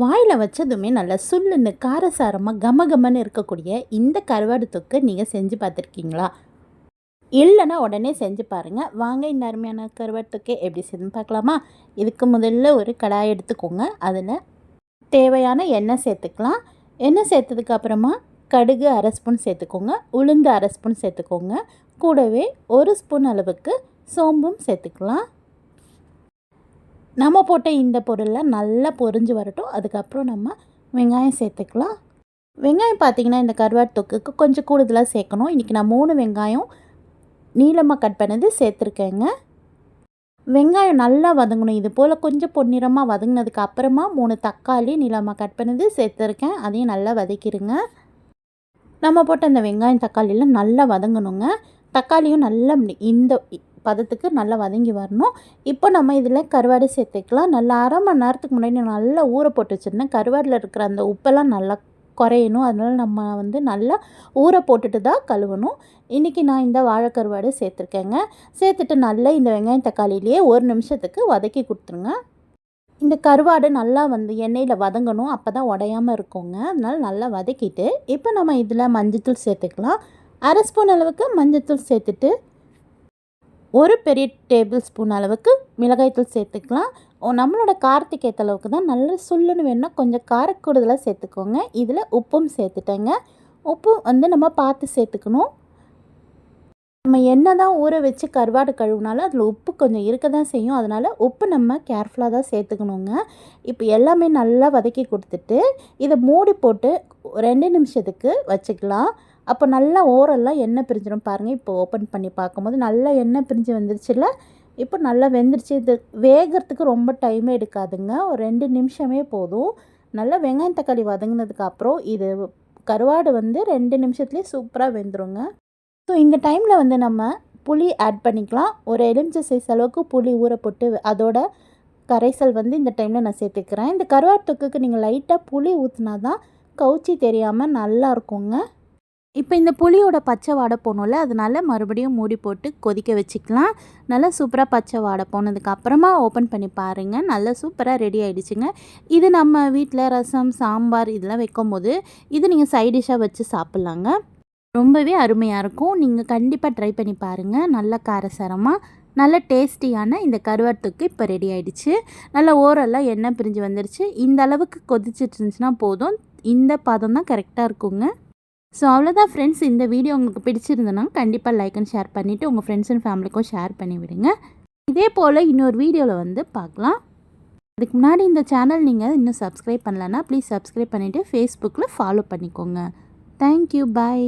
வாயில் வச்சதுமே நல்லா சுல்லுன்னு காரசாரமாக கமகமன்னு இருக்கக்கூடிய இந்த கருவாடு தொக்கு நீங்கள் செஞ்சு பார்த்துருக்கீங்களா? இல்லைன்னா உடனே செஞ்சு பாருங்கள் வாங்க இந்த அருமையான கருவாடு தொக்கை எப்படி செய்யணும்னு பார்க்கலாமா? இதுக்கு முதல்ல ஒரு கடாய் எடுத்துக்கோங்க. அதில் தேவையான எண்ணெய் சேர்த்துக்கலாம். எண்ணெய் சேர்த்ததுக்கு அப்புறமா கடுகு அரை ஸ்பூன் சேர்த்துக்கோங்க. உளுந்து அரை ஸ்பூன் சேர்த்துக்கோங்க. கூடவே ஒரு ஸ்பூன் அளவுக்கு சோம்பும் சேர்த்துக்கலாம். நம்ம போட்ட இந்த பொருளில் நல்லா பொரிஞ்சு வரட்டும். அதுக்கப்புறம் நம்ம வெங்காயம் சேர்த்துக்கலாம். வெங்காயம் பார்த்திங்கன்னா இந்த கருவாட்டு தொக்குக்கு கொஞ்சம் கூடுதலாக சேர்க்கணும். இன்றைக்கி நான் மூணு வெங்காயம் நீளமாக கட் பண்ணது சேர்த்துருக்கேங்க. வெங்காயம் நல்லா வதங்கணும். இது போல் கொஞ்சம் பொன்னிறமாக வதங்கினதுக்கு அப்புறமா மூணு தக்காளி நீளமாக கட் பண்ணது சேர்த்துருக்கேன். அதையும் நல்லா வதக்கிடுங்க நம்ம போட்ட இந்த வெங்காயம் தக்காளியெலாம் நல்லா வதங்கணுங்க. தக்காளியும் நல்லா இந்த பதத்துக்கு நல்லா வதங்கி வரணும். இப்போ நம்ம இதில் கருவாடு சேர்த்துக்கலாம். நல்லா அரை மணி நேரத்துக்கு முன்னாடி நல்லா ஊற போட்டு வச்சுருந்தேன். கருவாடில் இருக்கிற அந்த உப்பெல்லாம் நல்லா குறையணும். அதனால் நம்ம வந்து நல்லா ஊற போட்டுட்டு தான் கழுவணும். இன்றைக்கி நான் இந்த வாழைக்கருவாடு சேர்த்துருக்கேங்க. சேர்த்துட்டு நல்லா இந்த வெங்காயம் தக்காளியிலேயே ஒரு நிமிஷத்துக்கு வதக்கி கொடுத்துருங்க. இந்த கருவாடு நல்லா வந்து எண்ணெயில் வதங்கணும். அப்போ தான் உடையாமல் இருக்குங்க. அதனால் நல்லா வதக்கிட்டு இப்போ நம்ம இதில் மஞ்சத்தூள் சேர்த்துக்கலாம். அரை ஸ்பூன் அளவுக்கு மஞ்சத்தூள் சேர்த்துட்டு ஒரு பெரிய டேபிள் ஸ்பூன் அளவுக்கு மிளகாய்த்தூள் சேர்த்துக்கலாம். நம்மளோட காரத்துக்கு ஏற்ற அளவுக்கு தான் நல்ல சுள்ளுன்னு வேணும்னா கொஞ்சம் காரக்கூடுதலாக சேர்த்துக்கோங்க. இதில் உப்பும் சேர்த்துட்டேங்க. உப்பும் வந்து நம்ம பார்த்து சேர்த்துக்கணும். நம்ம என்ன தான் ஊற வச்சு கருவாடு கழுவுனாலும் அதில் உப்பு கொஞ்சம் இருக்க தான் செய்யும். அதனால் உப்பு நம்ம கேர்ஃபுல்லாக தான் சேர்த்துக்கணுங்க. இப்போ எல்லாமே நல்லா வதக்கி கொடுத்துட்டு இதை மூடி போட்டு ரெண்டு நிமிஷத்துக்கு வச்சுக்கலாம். அப்போ நல்லா ஓரெல்லாம் எண்ணெய் பிரிஞ்சிடும் பாருங்கள் இப்போ ஓப்பன் பண்ணி பார்க்கும்போது நல்லா எண்ணெய் பிரிஞ்சு வந்துருச்சுல்ல? இப்போ நல்லா வெந்துருச்சு. இது வேகிறதுக்கு ரொம்ப டைமே எடுக்காதுங்க. ஒரு ரெண்டு நிமிஷமே போதும். நல்லா வெங்காயம் தக்காளி வதங்கினதுக்கப்புறம் இது கருவாடு வந்து ரெண்டு நிமிஷத்துலேயே சூப்பராக வெந்துருங்க. ஸோ இந்த டைமில் வந்து நம்ம புளி ஆட் பண்ணிக்கலாம். ஒரு எலுமிச்சை சைஸ் அளவுக்கு புளி ஊற போட்டு அதோட கரைசல் வந்து இந்த டைமில் நான் சேர்த்துக்கிறேன். இந்த கருவாட்டு தொக்குக்கு நீங்கள் லைட்டாக புளி ஊற்றினா தான் கவுச்சி தெரியாமல் நல்லா இருக்குங்க. இப்போ இந்த புளியோட பச்சை வாடை போகணும்ல அதனால் மறுபடியும் மூடி போட்டு கொதிக்க வச்சுக்கலாம். நல்லா சூப்பராக பச்சை வாடை போனதுக்கப்புறமா ஓப்பன் பண்ணி பாருங்கள் நல்லா சூப்பராக ரெடி ஆகிடுச்சுங்க இது நம்ம வீட்டில் ரசம் சாம்பார் இதெல்லாம் வைக்கும் போது இது நீங்கள் சைடிஷாக வச்சு சாப்பிட்லாங்க. ரொம்பவே அருமையாக இருக்கும். நீங்கள் கண்டிப்பாக ட்ரை பண்ணி பாருங்கள் நல்ல காரசாரமாக நல்ல டேஸ்டியான இந்த கருவாட்டுக்கு இப்போ ரெடி ஆகிடுச்சு நல்லா ஓரெல்லாம் எண்ணெய் பிரிஞ்சு வந்துருச்சு. இந்த அளவுக்கு கொதிச்சிட்டு இருந்துச்சுன்னா போதும். இந்த பதம் தான் கரெக்டாக இருக்குங்க. ஸோ அவ்வளோதான் ஃப்ரெண்ட்ஸ் இந்த வீடியோ உங்களுக்கு பிடிச்சிருந்தனா கண்டிப்பாக லைக் அண்ட் ஷேர் பண்ணிவிட்டு உங்கள் ஃப்ரெண்ட்ஸ் அண்ட் ஃபேமிலிக்கும் ஷேர் பண்ணி விடுங்க. இதே போல் இன்னொரு வீடியோவில் வந்து பார்க்கலாம். அதுக்கு முன்னாடி இந்த சேனல் நீங்கள் இன்னும் சப்ஸ்கிரைப் பண்ணலன்னா ப்ளீஸ் சப்ஸ்கிரைப் பண்ணிவிட்டு ஃபேஸ்புக்கில் ஃபாலோ பண்ணிக்கோங்க. Thank you bye